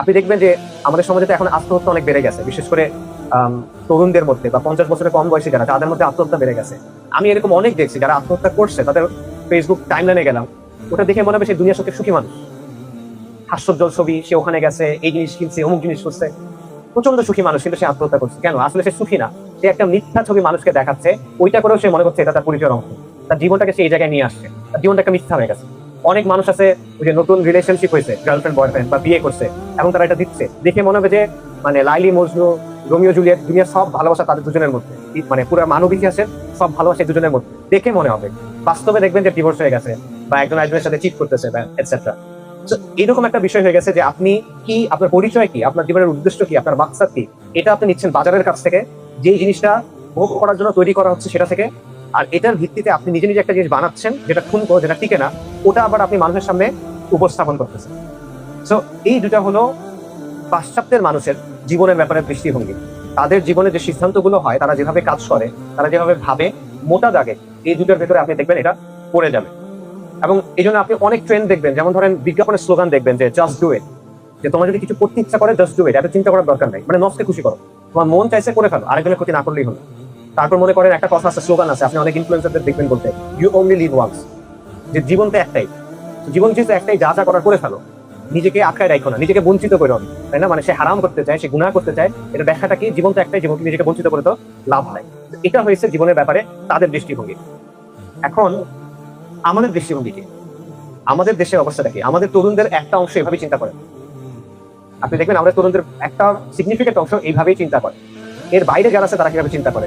আপনি দেখবেন যে আমাদের সমাজে তো এখন আত্মহত্যা অনেক বেড়ে গেছে। বিশেষ করে তরুণদের মধ্যে বা পঞ্চাশ বছরের কম বয়সী যারা, তাদের মধ্যে আত্মহত্যা বেড়ে গেছে। আমি এরকম অনেক দেখছি যারা আত্মহত্যা করছে, তাদের ফেসবুক টাইমলাইনে গেলাম। ওটা দেখে মনে হবে সে দুনিয়ার সবচেয়ে সুখী মানুষ। হাস্যজ্জ্বল ছবি, সে ওখানে গেছে, এই জিনিস কিনছে, অমুক জিনিস করছে প্রচণ্ড সুখী মানুষ, কিন্তু সে আত্মহত্যা করছে। কেন? আসলে সে সুখী না। সে একটা মিথ্যা ছবি মানুষকে দেখাচ্ছে, ওইটা করেও সে মনে করছে এটা তার পরিচয়ের অংশ। তার জীবনটাকে সে এই জায়গায় নিয়ে আসছে। তার জীবনটা একটা মিথ্যা হয়ে গেছে। অনেক মানুষ আছে যে নতুন রিলেশনশিপ হয়েছে গার্লফ্রেন্ড বয়ফ্রেন্ড বা বিয়ে করছে, এবং তারা এটা দিচ্ছে। দেখে মনে হবে যে মানে লাইলি, মজনু, রোমিও, জুলিয়েট, দুনিয়ার সব ভালোবাসা তাদের দুজনের মধ্যে। মানে পুরো মানব ইতিহাসের সব ভালোবাসা দুজনের মধ্যে। দেখে মনে হবে। বাস্তবে দেখবেন যে ডিভোর্স হয়ে গেছে, বা একজন একজনের সাথে চিট করতেছে এটসেট্রা এরকম একটা বিষয় হয়ে গেছে যে আপনি কি, আপনার পরিচয় কি, আপনার জীবনের উদ্দেশ্য কি, আপনার মাকসাদ কি, এটা আপনি নিচ্ছেন বাজারের কাছ থেকে। যে জিনিসটা ভোগ করার জন্য তৈরি করা হচ্ছে সেটা থেকে। আর এটার ভিত্তিতে আপনি নিজে নিজে একটা জিনিস বানাচ্ছেন যেটা ঠুনকো যেটা টিকে না, ওটা আবার আপনি মানুষের সামনে উপস্থাপন করতেছেন। সো এই দুটা হলো পাশ্চাত্যের মানুষের জীবনের ব্যাপারে দৃষ্টিভঙ্গি। তাদের জীবনে যে সিদ্ধান্তগুলো হয়, তারা যেভাবে কাজ করে, তারা যেভাবে ভাবে, মোটা দাগে এই দুটোর ভেতরে আপনি দেখবেন এটা পড়ে যাবে। এবং এই জন্য আপনি অনেক ট্রেন্ড দেখবেন, যেমন ধরেন বিজ্ঞাপনের স্লোগান দেখবেন যে জাস্ট ডু ইট যে তোমার যদি কিছু করতে ইচ্ছা করে জাস্ট ডু ইট এত চিন্তা করার দরকার নাই। মানে নফসকে খুশি করো। তোমার মন চাইছে করে ফেলো, আরেকজনের ক্ষতি না করলেই হলো। তারপর মনে করেন একটা কথা আছে স্লোগান আছে, আপনি অনেক ইনফ্লুয়েন্সারদের দেখবেন বলতে ইউ অনলি লিভ ওয়ান্স যে জীবন তো একটাই। জীবন যেহেতু একটাই, যা যা করার করে ফেলো। নিজেকে আটকায় রাখো না, নিজেকে বঞ্চিত করে তাই না? মানে সে হারাম করতে চায়, সে গুনাহ করতে চায়, এটা ব্যাখ্যাটা কি? জীবন তো একটাই, জীবনকে নিজেকে বঞ্চিত করে তো লাভ নাই। এটা হয়েছে জীবনের ব্যাপারে তাদের দৃষ্টিভঙ্গি। এখন আমাদের দৃষ্টিভঙ্গি কি? আমাদের দেশের অবস্থাটা কি? আমাদের তরুণদের একটা অংশ এভাবে চিন্তা করে। আপনি দেখবেন আমাদের তরুণদের একটা সিগনিফিকেন্ট অংশ এইভাবেই চিন্তা করে। এর বাইরে যারা আছে, তারা কীভাবে চিন্তা করে?